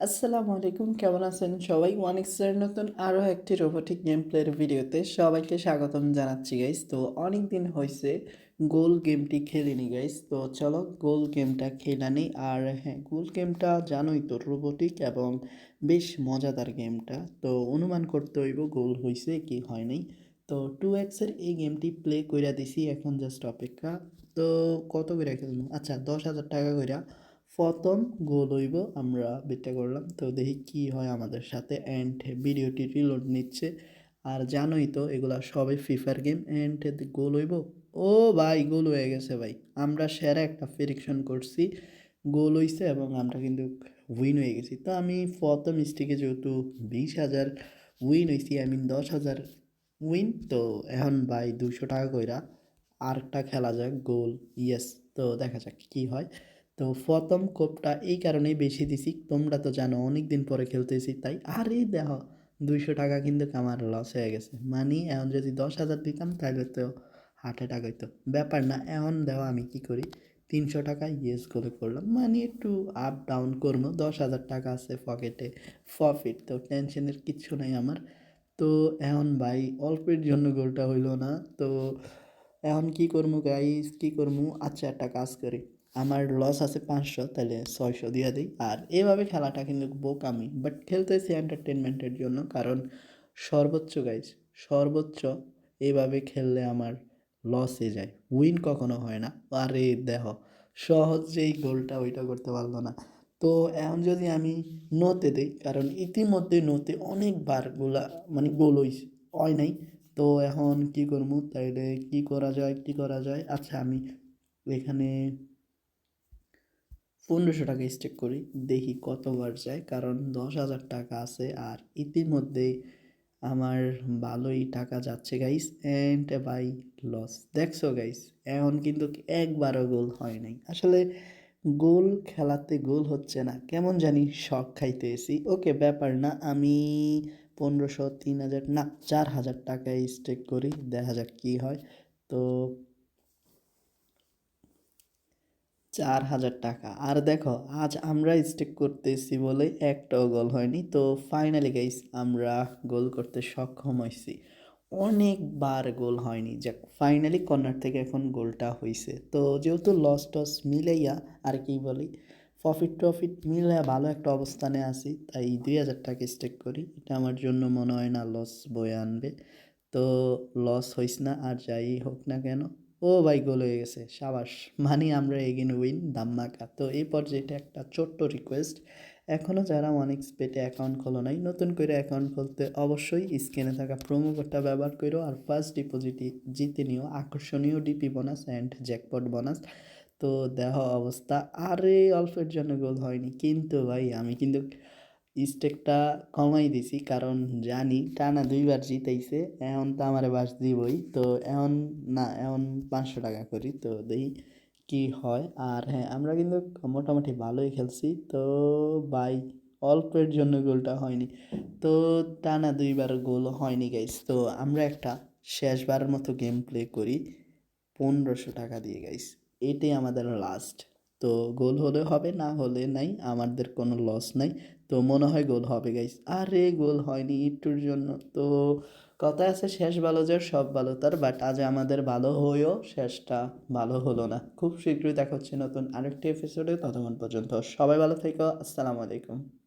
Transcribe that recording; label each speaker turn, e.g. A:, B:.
A: আসসালামু আলাইকুম, কেমন আছেন সবাই? ওয়ান এক্সের নতুন আরও একটি রোবোটিক গেম প্লের ভিডিওতে সবাইকে স্বাগতম জানাচ্ছি গাইস তো অনেক দিন হয়েছে গোল গেমটি খেলিনি গাইস তো চলো গোল গেমটা খেলা নিই। আর হ্যাঁ গোল গেমটা জানোই তো রোবোটিক এবং বেশ মজাদার গেমটা তো অনুমান করতে হইব গোল হয়েছে কি হয় নাই। তো টু এক্সের এই গেমটি প্লে কইরা দিছি, এখন জাস্ট অপেক্ষা। তো কত করে খেলব? আচ্ছা দশ হাজার টাকা কইরা প্রথম গোল হইব আমরা বেটটা করলাম। তো দেখি কি হয় আমাদের সাথে। অ্যান্ড ভিডিওটি রিলোড নিচ্ছে। আর জানোই তো, এগুলা সবই ফিফার গেম অ্যান্ড গোল হইব? ও ভাই গোল হয়ে গেছে ভাই। আমরা সেরা একটা প্রেডিকশন করছি। গোল হইছে এবং আমরা কিন্তু উইন হয়ে গেছি। তো আমি প্রথম স্টিকে যেহেতু বিশ হাজার উইন হয়েছি আই মিন দশ হাজার উইন তো এখন ভাই দুশো টাকা কইরা আরেকটা খেলা যাক গোল ইয়েস তো দেখা যাক কি হয়। তো প্রথম কোপটা এই কারণেই বেশি দিছি। তোমরা তো জানো অনেক দিন পরে খেলতেছি, তাই আরে দেখো দুইশো টাকা কিন্তু আমার লস হয়ে গেছে। মানে এখন যদি দশ হাজার দিতাম, তাহলে তো হার্ট অ্যাটাক হইতো। ব্যাপার না, এখন দেখো আমি কি করি? তিনশো টাকা ইয়েস করে করলাম। মানে একটু আপ ডাউন করব, দশ হাজার টাকা আছে পকেটে প্রফিট তো টেনশনের কিচ্ছু নাই আমার। তো এখন ভাই, অল্পের জন্য গোলটা হইল না। তো এখন কি করব গাইস কি করব? আচ্ছা একটা কাজ করি। আমার লস আছে পাঁচশো, তাহলে ছয়শো দিয়ে দিই। আর এভাবে খেলাটা কিন্তু বোকামি বাট খেলতেছি এন্টারটেনমেন্টের জন্য, কারণ সর্বোচ্চ গাইজ সর্বোচ্চ এভাবে খেললে আমার লসে যায়। উইন কখনো হয় না। আরে দেহ সহজেই গোলটা, ওইটা করতে পারল না। তো এখন যদি আমি নোতে দিই, কারণ ইতিমধ্যে নোতে অনেকবার গোলা মানে গোল হইছে, হয় নাই। তো এখন কি করব? তাইলে কি করা যায়? কি করা যায়? আচ্ছা আমি এখানে পনেরোশো টাকা স্টেক করি, দেখি কতবার যায়, কারণ দশ হাজার টাকা আছে আর ইতিমধ্যে আমার ভালোই টাকা যাচ্ছে গাইস অ্যান্ড বাই লস দেখছ গাইস এখন কিন্তু একবারও গোল হয় নাই। আসলে গোল খেলাতে গোল হচ্ছে না, কেমন জানি শখ খাইতে এসি ওকে, ব্যাপার না, আমি পনেরোশো, তিন হাজার, না, চার হাজার টাকায় স্টেক করি, দেখা যাক কী হয়। তো চার হাজার টাকা। আর দেখো, আজ আমরা স্টেক করতেছি বলে একটাও গোল হয়নি। তো ফাইনালি গাইস আমরা গোল করতে সক্ষম হয়েছি। অনেকবার গোল হয়নি। যাক ফাইনালি কর্নার থেকে এখন গোলটা হয়েছে তো যেহেতু লস টস মিলাইয়া, আর কি বলি প্রফিট টফিট মিলে ভালো একটা অবস্থানে আছি, তাই দুই হাজার টাকা স্টেক করি। এটা আমার জন্য মনে হয় না লস বয়ে আনবে। তো লস হইস না, আর যাই হোক না কেন ও ভাই গোল হয়ে গেছে, সাবাস। মানে আমরা এগিন উইন দাম্মাকা। তো এই পর্যায়েটা একটা ছোট্ট রিকোয়েস্ট এখনও যারা অনেক স্পেটে অ্যাকাউন্ট খোলো নাই, নতুন করে অ্যাকাউন্ট খুলতে অবশ্যই স্ক্রিনে থাকা প্রোমো কোডটা ব্যবহার করো আর ফার্স্ট ডিপোজিটই জিতে নিও। আকর্ষণীয় DP bonus and jackpot bonus তো দেহ অবস্থা আরে অল্পের জন্য গোল হয়নি। কিন্তু ভাই, আমি কিন্তু স্টেকটা কমাই দিছি, কারণ জানি টানা দুইবার জিতাইছে, এখন তো আমার বাস দিবই। তো এখন না, এখন পাঁচশো টাকা করি, তো দেখি কি হয়। আর হ্যাঁ আমরা কিন্তু মোটামুটি ভালোই খেলছি, তো বাই অল্পের জন্য গোলটা হয়নি। তো টানা দুইবার গোল হয়নি গাইস তো আমরা একটা শেষবারের মতো গেম প্লে করি, পনেরোশো টাকা দিয়ে গাইস এটাই আমাদের লাস্ট তো গোল হলে হবে, না হলে নাই, আমাদের কোনো লস নাই। তো মনে হয় গোল হবে গাইস আরে, গোল হয়নি একটুর জন্য। তো কথা আছে, শেষ ভালো যার, সব ভালো তার বাট আজ আমাদের ভালো হয়েও শেষটা ভালো হলো না। খুব শীঘ্রই দেখা হচ্ছে নতুন আরেকটি এপিসোডে ততক্ষণ পর্যন্ত সবাই ভালো থেকো। আসসালামু আলাইকুম।